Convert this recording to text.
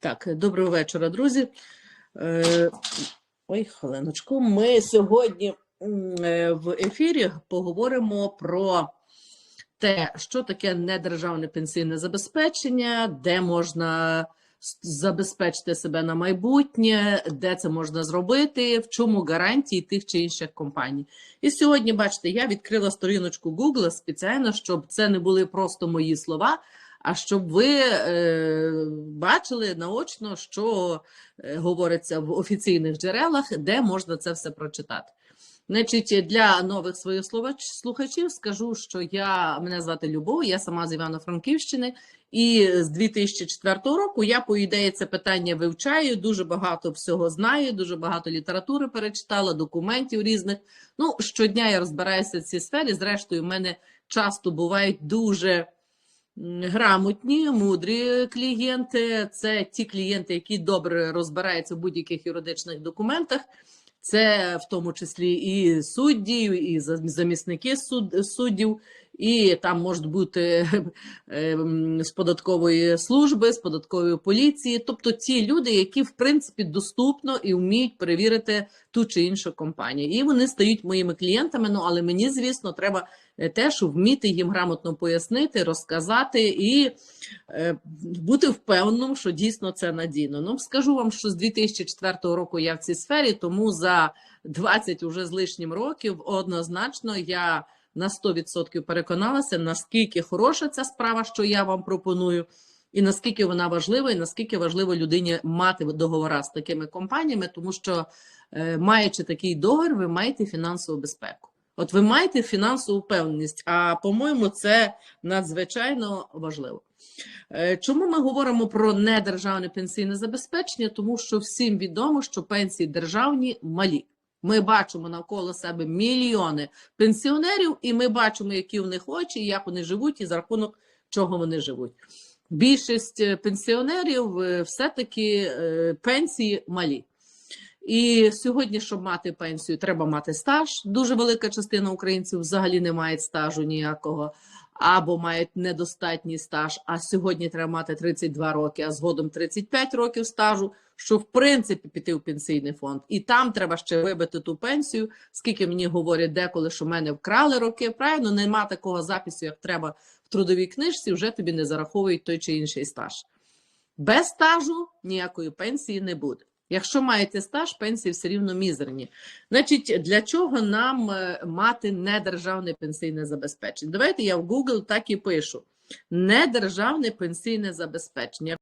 Так, доброго вечора, друзі. Е, Ой, хвилиночку. Ми сьогодні е, в ефірі поговоримо про те, що таке недержавне пенсійне забезпечення, де можна забезпечити себе на майбутнє, де це можна зробити, в чому гарантії тих чи інших компаній. І сьогодні, бачите, я відкрила сторіночку Google спеціально, щоб це не були просто мої слова, а щоб ви е, бачили наочно, що е, говориться в офіційних джерелах, де можна це все прочитати. Значить, для нових своїх слухач- слухачів скажу, що я мене звати Любов, я сама з Івано-Франківщини, і з 2004 року я, по ідеї, це питання вивчаю, дуже багато всього знаю, дуже багато літератури перечитала, документів різних. Ну, щодня я розбираюся в цій сфері. Зрештою, в мене часто бувають дуже грамотні, мудрі клієнти. Це ті клієнти, які добре розбираються в будь-яких юридичних документах. Це в тому числі і судді, і за- замісники суд, суддів, і там можуть бути з податкової служби, з податкової поліції, тобто ті люди, які в принципі доступно і вміють перевірити ту чи іншу компанію. І вони стають моїми клієнтами. Ну але мені, звісно, треба е, теж вміти їм грамотно пояснити, розказати і е, бути впевненим, що дійсно це надійно. Ну скажу вам, що з 2004 року я в цій сфері, тому за 20 уже з лишнім років однозначно я на 100% переконалася, наскільки хороша ця справа, що я вам пропоную, і наскільки вона важлива, і наскільки важливо людині мати договора з такими компаніями, тому що е, маючи такий договір, ви маєте фінансову безпеку. От ви маєте фінансову впевненість, а по-моєму, це надзвичайно важливо. Е, Чому ми говоримо про недержавне пенсійне забезпечення? Тому що всім відомо, що пенсії державні малі. Ми бачимо навколо себе мільйони пенсіонерів, і ми бачимо, які в них очі, як вони живуть, і за рахунок чого вони живуть. Більшість е, пенсіонерів е, все-таки е, пенсії малі. І сьогодні, щоб мати пенсію, треба мати стаж. Дуже велика частина українців взагалі не мають стажу ніякого, або мають недостатній стаж. А сьогодні треба мати 32 роки, а згодом 35 років стажу, щоб в принципі піти в пенсійний фонд. І там треба ще вибити ту пенсію. Скільки мені говорять деколи, що мене вкрали роки. Правильно, нема такого запису, як треба в трудовій книжці, вже тобі не зараховують той чи інший стаж. Без стажу ніякої пенсії не буде. Якщо маєте стаж, пенсії все рівно мізерні. Значить, для чого нам е, мати недержавне пенсійне забезпечення? Давайте я в Google так і пишу: недержавне пенсійне забезпечення.